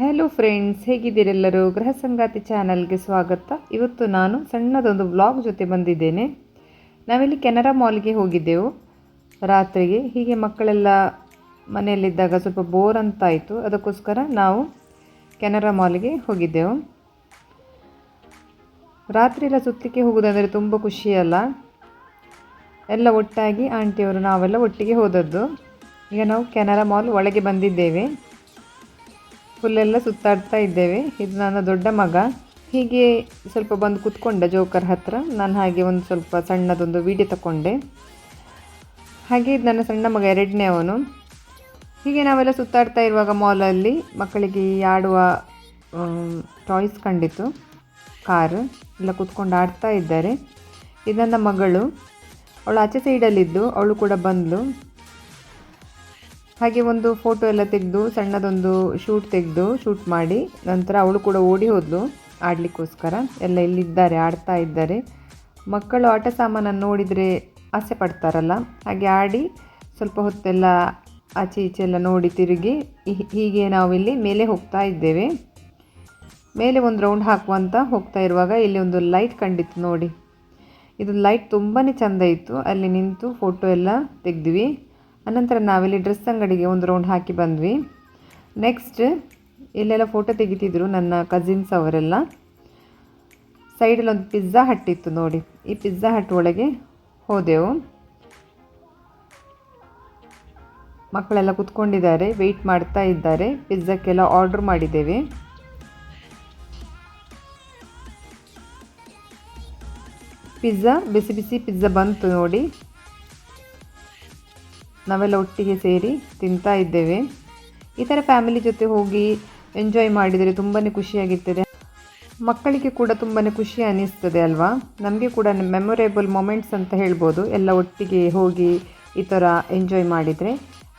Hello friends ಹೇಗಿದ್ದೀರೆಲ್ಲರೂ? ಗೃಹ ಸಂಗಾತಿ ಚಾನಲ್ಗೆ ಸ್ವಾಗತ. ಇವತ್ತು ನಾನು ಸಣ್ಣದೊಂದು ವ್ಲಾಗ್ ಜೊತೆ ಬಂದಿದ್ದೇನೆ. ನಾವಿಲ್ಲಿ ಕೆನರಾ ಮಾಲ್ಗೆ ಹೋಗಿದ್ದೆವು. ರಾತ್ರಿಗೆ ಹೀಗೆ ಮಕ್ಕಳೆಲ್ಲ ಮನೆಯಲ್ಲಿದ್ದಾಗ ಸ್ವಲ್ಪ ಬೋರ್ ಅಂತಾಯಿತು. ಅದಕ್ಕೋಸ್ಕರ ನಾವು ಕೆನರಾ ಮಾಲ್ಗೆ ಹೋಗಿದ್ದೆವು. ರಾತ್ರಿ ಎಲ್ಲ ಸುತ್ತಲಿಕ್ಕೆ ಹೋಗೋದಂದರೆ ತುಂಬ ಖುಷಿಯಲ್ಲ ಎಲ್ಲ ಒಟ್ಟಾಗಿ ಆಂಟಿಯವರು ನಾವೆಲ್ಲ ಒಟ್ಟಿಗೆ ಹೋದದ್ದು. ಈಗ ನಾವು ಕೆನರಾ ಮಾಲ್ ಒಳಗೆ ಬಂದಿದ್ದೇವೆ. ಫುಲ್ಲೆಲ್ಲ ಸುತ್ತಾಡ್ತಾ ಇದ್ದೇವೆ. ಇದು ನನ್ನ ದೊಡ್ಡ ಮಗ. ಹೀಗೆ ಸ್ವಲ್ಪ ಬಂದು ಕುತ್ಕೊಂಡೆ ಜೋಕರ್ ಹತ್ರ. ನಾನು ಹಾಗೆ ಒಂದು ಸ್ವಲ್ಪ ಸಣ್ಣದೊಂದು ವಿಡಿಯೋ ತಗೊಂಡೆ ಹಾಗೆ ಇದು ನನ್ನ ಸಣ್ಣ ಮಗ ಎರಡನೇ ಅವನು. ಹೀಗೆ ನಾವೆಲ್ಲ ಸುತ್ತಾಡ್ತಾ ಇರುವಾಗ ಮಾಲಲ್ಲಿ ಮಕ್ಕಳಿಗೆ ಆಡುವ ಟಾಯ್ಸ್ ಕಂಡಿತು ಕಾರ್ ಎಲ್ಲ ಕೂತ್ಕೊಂಡು ಆಡ್ತಾ ಇದ್ದಾರೆ. ಇದು ನನ್ನ ಮಗಳು. ಅವಳು ಆಚೆ ಸೈಡಲ್ಲಿದ್ದು ಅವಳು ಕೂಡ ಬಂದಳು ಹಾಗೆ ಒಂದು ಫೋಟೋ ಎಲ್ಲ ತೆಗೆದು, ಸಣ್ಣದೊಂದು ಶೂಟ್ ತೆಗೆದು ಶೂಟ್ ಮಾಡಿ ನಂತರ ಅವಳು ಕೂಡ ಓಡಿ ಹೋದ್ಲು. ಆಡಲಿಕ್ಕೋಸ್ಕರ ಎಲ್ಲ ಇಲ್ಲಿದ್ದಾರೆ, ಆಡ್ತಾ ಇದ್ದಾರೆ. ಮಕ್ಕಳು ಆಟ ಸಾಮಾನನ್ನು ನೋಡಿದರೆ ಆಸೆ ಪಡ್ತಾರಲ್ಲ. ಹಾಗೆ ಆಡಿ ಸ್ವಲ್ಪ ಹೊತ್ತೆಲ್ಲ ಆಚೆ ಈಚೆ ಎಲ್ಲ ನೋಡಿ ತಿರುಗಿ ಹೀಗೆ ನಾವಿಲ್ಲಿ ಮೇಲೆ ಹೋಗ್ತಾ ಇದ್ದೇವೆ. ಮೇಲೆ ಒಂದು ರೌಂಡ್ ಹಾಕುವಂತ ಹೋಗ್ತಾ ಇರುವಾಗ ಇಲ್ಲಿ ಒಂದು ಲೈಟ್ ಕಂಡಿತ್ತು ನೋಡಿ. ಇದು ಲೈಟ್ ತುಂಬಾ ಚೆಂದ ಇತ್ತು. ಅಲ್ಲಿ ನಿಂತು ಫೋಟೋ ಎಲ್ಲ ತೆಗೆದ್ವಿ. ಅನಂತರ ನಾವಿಲ್ಲಿ ಡ್ರೆಸ್ ಅಂಗಡಿಗೆ ಒಂದು ರೌಂಡ್ ಹಾಕಿ ಬಂದ್ವಿ. ನೆಕ್ಸ್ಟ್ ಇಲ್ಲೆಲ್ಲ ಫೋಟೋ ತೆಗಿತಿದ್ರು ನನ್ನ ಕಸಿನ್ಸ್ ಅವರೆಲ್ಲ. ಸೈಡಲ್ಲಿ ಒಂದು ಪಿಜ್ಜಾ ಹಟ್ ಇತ್ತು ನೋಡಿ. ಈ ಪಿಜ್ಜಾ ಹಟ್ ಒಳಗೆ ಹೋದೆವು. ಮಕ್ಕಳೆಲ್ಲ ಕುತ್ಕೊಂಡಿದ್ದಾರೆ ವೆಯ್ಟ್ ಮಾಡ್ತಾ ಇದ್ದಾರೆ. ಪಿಜ್ಜಾಕ್ಕೆಲ್ಲ ಆರ್ಡ್ರ್ ಮಾಡಿದ್ದೇವೆ. ಪಿಜ್ಜಾ ಬಿಸಿ ಬಿಸಿ ಪಿಜ್ಜಾ ಬಂತು ನೋಡಿ. ನಾವೆಲ್ಲ ಒಟ್ಟಿಗೆ ಸೇರಿ ತಿಂತಾ ಇದ್ದೇವೆ. ಈ ಫ್ಯಾಮಿಲಿ ಜೊತೆ ಹೋಗಿ ಎಂಜಾಯ್ ಮಾಡಿದರೆ ತುಂಬಾ ಖುಷಿಯಾಗಿರ್ತದೆ. ಮಕ್ಕಳಿಗೆ ಕೂಡ ತುಂಬಾ ಖುಷಿ ಅನ್ನಿಸ್ತದೆ ಅಲ್ವಾ? ನಮಗೆ ಕೂಡ ಮೆಮೊರೇಬಲ್ ಮೊಮೆಂಟ್ಸ್ ಅಂತ ಹೇಳ್ಬೋದು. ಎಲ್ಲ ಒಟ್ಟಿಗೆ ಹೋಗಿ ಈ ಥರ ಎಂಜಾಯ್ ಮಾಡಿದರೆ.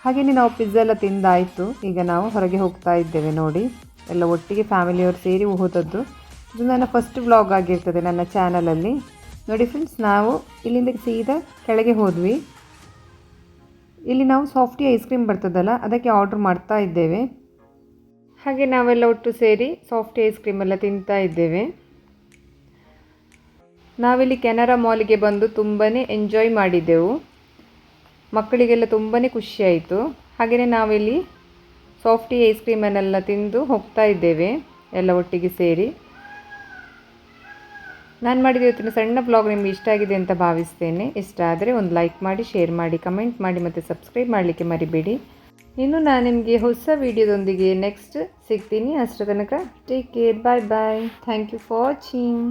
ಹಾಗೆಯೇ ನಾವು ಪಿಜ್ಜಾ ಎಲ್ಲ ತಿಂದಾಯಿತು. ಈಗ ನಾವು ಹೊರಗೆ ಹೋಗ್ತಾ ಇದ್ದೇವೆ ನೋಡಿ. ಎಲ್ಲ ಒಟ್ಟಿಗೆ ಫ್ಯಾಮಿಲಿಯವರು ಸೇರಿ ಹೋದದ್ದು. ಇದು ನನ್ನ ಫಸ್ಟ್ ವ್ಲಾಗ್ ಆಗಿರ್ತದೆ ನನ್ನ ಚಾನಲಲ್ಲಿ. ನೋಡಿ ಫ್ರೆಂಡ್ಸ್, ನಾವು ಇಲ್ಲಿಂದ ಸೀದಾ ಕೆಳಗೆ ಹೋದ್ವಿ. ಇಲ್ಲಿ ನಾವು ಸಾಫ್ಟಿ ಐಸ್ ಕ್ರೀಮ್ ಬರ್ತದಲ್ಲ, ಅದಕ್ಕೆ ಆರ್ಡ್ರ್ ಮಾಡ್ತಾ ಇದ್ದೇವೆ. ಹಾಗೆ ನಾವೆಲ್ಲ ಒಟ್ಟು ಸೇರಿ ಸಾಫ್ಟಿ ಐಸ್ ಕ್ರೀಮ್ ಎಲ್ಲ ತಿಂತಾ ಇದ್ದೇವೆ. ನಾವಿಲ್ಲಿ ಕೆನರಾ ಮಾಲ್ಗೆ ಬಂದು ತುಂಬಾ ಎಂಜಾಯ್ ಮಾಡಿದ್ದೆವು. ಮಕ್ಕಳಿಗೆಲ್ಲ ತುಂಬಾ ಖುಷಿಯಾಯಿತು ಹಾಗೆಯೇ ನಾವಿಲ್ಲಿ ಸಾಫ್ಟಿ ಐಸ್ ಕ್ರೀಮನ್ನೆಲ್ಲ ತಿಂದು ಹೋಗ್ತಾ ಇದ್ದೇವೆ, ಎಲ್ಲ ಒಟ್ಟಿಗೆ ಸೇರಿ. ನಾನು ಮಾಡಿದ ಇವತ್ತಿನ ಸಣ್ಣ ಬ್ಲಾಗ್ ನಿಮಗೆ ಇಷ್ಟ ಆಗಿದೆ ಅಂತ ಭಾವಿಸ್ತೇನೆ. ಇಷ್ಟ ಆದರೆ ಒಂದು ಲೈಕ್ ಮಾಡಿ ಶೇರ್ ಮಾಡಿ ಕಮೆಂಟ್ ಮಾಡಿ ಮತ್ತು ಸಬ್ಸ್ಕ್ರೈಬ್ ಮಾಡಲಿಕ್ಕೆ ಮರಿಬೇಡಿ. ಇನ್ನು ನಾನು ನಿಮಗೆ ಹೊಸ ವೀಡಿಯೋದೊಂದಿಗೆ ನೆಕ್ಸ್ಟ್ ಸಿಗ್ತೀನಿ. ಅಷ್ಟರ ತನಕ take care bye bye thank you for watching